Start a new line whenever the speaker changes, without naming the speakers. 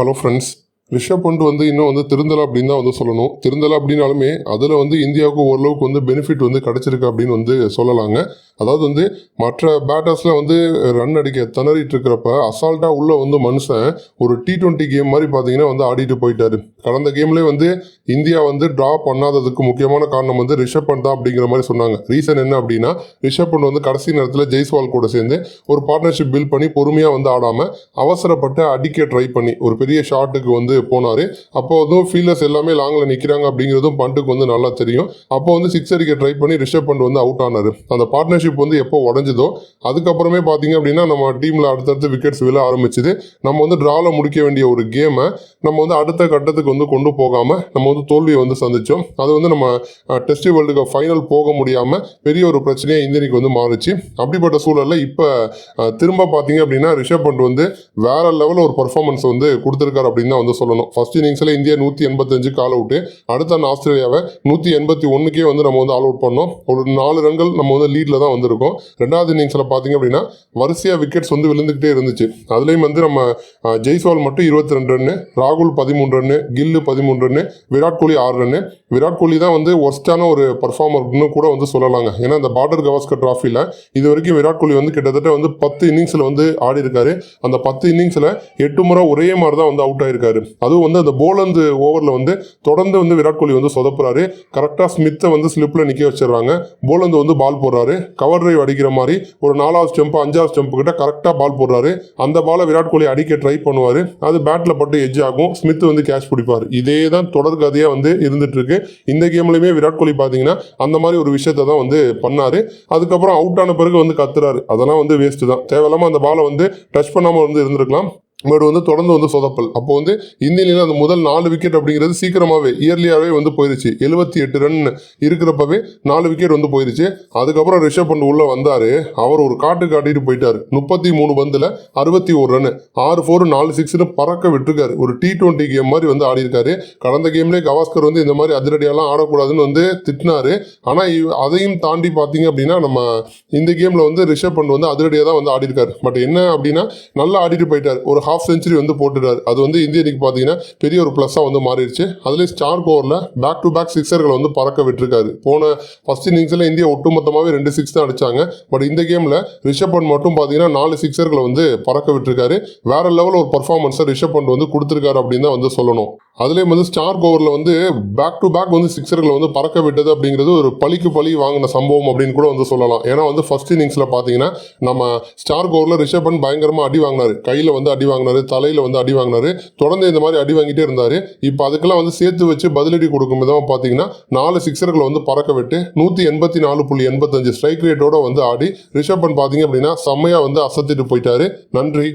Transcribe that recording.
Hello friends Rishabh Pant வந்து இன்னும் வந்து திருந்தலை அப்படின்னு தான் வந்து சொல்லணும். திருந்தலை அப்படின்னாலுமே அதில் வந்து இந்தியாவுக்கு ஓரளவுக்கு வந்து பெனிஃபிட் வந்து கிடச்சிருக்கு அப்படின்னு வந்து சொல்லலாங்க. அதாவது வந்து மற்ற பேட்டர்ஸில் வந்து ரன் அடிக்க திணறிட்டு இருக்கிறப்ப அசால்ட்டாக உள்ளே வந்து மனுஷன் ஒரு டி டுவெண்ட்டி கேம் மாதிரி பார்த்தீங்கன்னா வந்து ஆடிட்டு போயிட்டாரு. கடந்த கேம்லேயே வந்து இந்தியா வந்து ட்ரா பண்ணாததுக்கு முக்கியமான காரணம் வந்து ரிஷப் பண்ட் தான் அப்படிங்கிற மாதிரி சொன்னாங்க. ரீசன் என்ன அப்படின்னா ரிஷப் பண்ட் வந்து கடைசி நேரத்தில் ஜெய்ஸ்வால் கூட சேர்ந்து ஒரு பார்ட்னர்ஷிப் பில்ட் பண்ணி பொறுமையாக வந்து ஆடாமல் அவசரப்பட்டு அடிக்க ட்ரை பண்ணி ஒரு பெரிய ஷாட்டுக்கு வந்து போனார். அப்போ வந்து ஃபீல்டர்ஸ் எல்லாமே லாங்கில் நிற்கிறாங்க அப்படிங்கிறதும் பண்ட்டுக்கு வந்து நல்லா தெரியும். அப்போ வந்து சிக்ஸ் அடிக்க ட்ரை பண்ணி ரிஷப் பண்ட் வந்து அவுட் ஆனார். அந்த பார்ட்னர்ஷிப் வந்து எப்போ உடஞ்சதோ அதுக்கப்புறமே பார்த்தீங்க அப்படின்னா நம்ம டீமில் அடுத்தடுத்து விக்கெட்ஸ் விழ ஆரம்பிச்சுது. நம்ம வந்து ட்ராவில் முடிக்க வேண்டிய ஒரு கேமை நம்ம வந்து அடுத்த கட்டத்துக்கு வந்து கொண்டு போகாமல் நம்ம வந்து தோல்வியை வந்து சந்தித்தோம் அது வந்து நம்ம டெஸ்ட் வேர்ல்டு கப் ஃபைனல் போக முடியாமல் பெரிய ஒரு பிரச்சனையாக இந்தியனுக்கு வந்து மாறுச்சு. அப்படிப்பட்ட சூழலில் இப்போ திரும்ப பார்த்தீங்க அப்படின்னா ரிஷப் பண்ட் வந்து வேற லெவலில் ஒரு பர்ஃபார்மன்ஸ் வந்து கொடுத்துருக்காரு அப்படின்னு தான் வந்து சொல்லணும். ஃபர்ஸ்ட் இன்னிங்ஸில் இந்தியா நூற்றி எண்பத்தஞ்சு கால் அவுட்டு அடுத்த அந்த ஆஸ்திரேலியாவை நூற்றி எண்பத்தி ஒன்றுக்கே வந்து நம்ம வந்து ஆல் அவுட் பண்ணோம். ஒரு நாலு ரன்கள் நம்ம வந்து லீடில் தான் வந்திருக்கோம். ரெண்டாவது இன்னிங்ஸில் பார்த்தீங்க அப்படின்னா வரிசையாக விக்கெட்ஸ் வந்து விழுந்துக்கிட்டே இருந்துச்சு. அதுலேயும் வந்து நம்ம ஜெய்ஸ்வால் மட்டும் இருபத்தி ரெண்டு ரன்னு ராகுல் பதிமூணு ரன்னு கில்லு பதிமூணு ரன்னு விராட் கோலி ஆறு ரன்னு. விராட் கோலி தான் வந்து ஒர்ஸ்டான ஒரு பர்ஃபார்மர்னு கூட வந்து சொல்லலாங்க. ஏன்னா இந்த பார்டர் கவாஸ்கர் ட்ராஃபியில் இது வரைக்கும் விராட் கோலி வந்து கிட்டத்தட்ட வந்து பத்து இன்னிங்ஸில் வந்து ஆடி இருக்காரு அந்த பத்து இன்னிங்ஸில் எட்டு முறை ஒரே மாதிரி தான் வந்து அவுட் ஆயிருக்காரு. அதுவும் வந்து அந்த போலந்து ஓவரில் வந்து தொடர்ந்து வந்து விராட் கோலி வந்து சொதப்புறாரு. கரெக்டாக ஸ்மித்தை வந்து ஸ்லிப்பில் நிற்க வச்சிடுறாங்க. போலந்து வந்து பால் போடுறாரு. கவர் ட்ரைவ் அடிக்கிற மாதிரி ஒரு நாலாவது ஸ்டெம்ப் அஞ்சாவது ஸ்டெம்ப் கிட்ட கரெக்டாக பால் போடுறாரு. அந்த பாலை விராட் கோலி அடிக்க ட்ரை பண்ணுவார். அது பேட்டில் பட்டு எஜ் ஆகும். ஸ்மித் வந்து கேட்ச் பிடிப்பார். இதே தான் தொடர் கதையாக வந்து இருந்துட்டு இருக்கு இந்த கேம்லையுமே விராட் கோலி பார்த்தீங்கன்னா அந்த மாதிரி ஒரு விஷயத்தை தான் வந்து பண்ணாரு. அதுக்கப்புறம் அவுட் ஆன பிறகு வந்து கத்துறாரு. அதெல்லாம் வந்து வேஸ்ட் தான். தேவையில்லாமல் அந்த பாலை வந்து டச் பண்ணாமல் வந்து இருந்திருக்கலாம். பட் வந்து தொடர்ந்து வந்து சொதப்பல். அப்போ வந்து இந்தியில அந்த முதல் நாலு விக்கெட் அப்படிங்கிறது சீக்கிரமாகவே இயர்லியாகவே வந்து போயிருச்சு. எழுபத்தி எட்டு ரன் இருக்கிறப்பவே நாலு விக்கெட் வந்து போயிருச்சு. அதுக்கப்புறம் ரிஷப் பண்ட் உள்ளே வந்தார். அவர் ஒரு காட்டு காட்டிட்டு போயிட்டார். முப்பத்தி மூணு பந்தில் அறுபத்தி ஒரு ரன் ஆறு ஃபோர் நாலு சிக்ஸ்னு பறக்க விட்டுருக்காரு. ஒரு டி டுவெண்ட்டி கேம் மாதிரி வந்து ஆடிருக்காரு கடந்த கேம்லேயே கவாஸ்கர் வந்து இந்த மாதிரி அதிரடியெல்லாம் ஆடக்கூடாதுன்னு வந்து திட்டினாரு. ஆனால் அதையும் தாண்டி பார்த்தீங்க அப்படின்னா நம்ம இந்த கேமில் வந்து ரிஷப் பண்ட் வந்து அதிரடியாக தான் வந்து ஆடிருக்காரு பட் என்ன அப்படின்னா நல்லா ஆடிட்டு போயிட்டார். ஒரு ஹாஃப் செஞ்சுரி வந்து போட்டுட்டார். அது வந்து இந்திய அணிக்கு பார்த்தீங்கன்னா பெரிய ஒரு ப்ளஸ்ஸாக வந்து மாறிடுச்சு. அதுலேயும் ஸ்டார் ஓவரில் பேக் டு பேக் சிக்ஸர்களை வந்து பறக்க விட்டுருக்காரு. போன ஃபர்ஸ்ட் இன்னிங்ஸில் இந்தியா ஒட்டுமொத்தமாகவே ரெண்டு சிக்ஸ் தான் அடிச்சாங்க. பட் இந்த கேமில் ரிஷப் பண்ட் மட்டும் பார்த்தீங்கன்னா நாலு சிக்ஸர்களை வந்து பறக்க விட்டுருக்காரு. வேற லெவலில் ஒரு பர்ஃபார்மன்ஸை ரிஷப் பண்ட் வந்து கொடுத்துருக்காரு அப்படின்னு தான் வந்து சொல்லணும். அதுலேயும் வந்து ஸ்டார் ஓவரில் வந்து பேக் டு பேக் வந்து சிக்ஸர்களை வந்து பறக்க விட்டது அப்படிங்கிறது ஒரு பழிக்கு பழி வாங்கின சம்பவம் அப்படின்னு கூட வந்து சொல்லலாம். ஏன்னா வந்து ஃபர்ஸ்ட் இன்னிங்ஸில் பார்த்தீங்கன்னா நம்ம ஸ்டார் ஓவரில் ரிஷப் பண்ட் பயங்கரமாக அடி வாங்கினார். கையில் வந்து அடி வாங்கினார் தலையில் வந்து அடி வாங்கினார். தொடர்ந்து இந்த மாதிரி அடி வாங்கிட்டே இருந்தார். இப்போ அதுக்கெல்லாம் வந்து சேர்த்து வச்சு பதிலடி கொடுக்கும் விதமாக பார்த்தீங்கன்னா நாலு சிக்ஸர்களை வந்து பறக்க விட்டு நூற்றி எண்பத்தி நாலு புள்ளி எண்பத்தஞ்சு ஸ்ட்ரைக் ரேட்டோட வந்து ஆடி ரிஷப் பண்ட் பார்த்தீங்க அப்படின்னா செம்மையாக வந்து அசத்திட்டு போயிட்டாரு. நன்றி.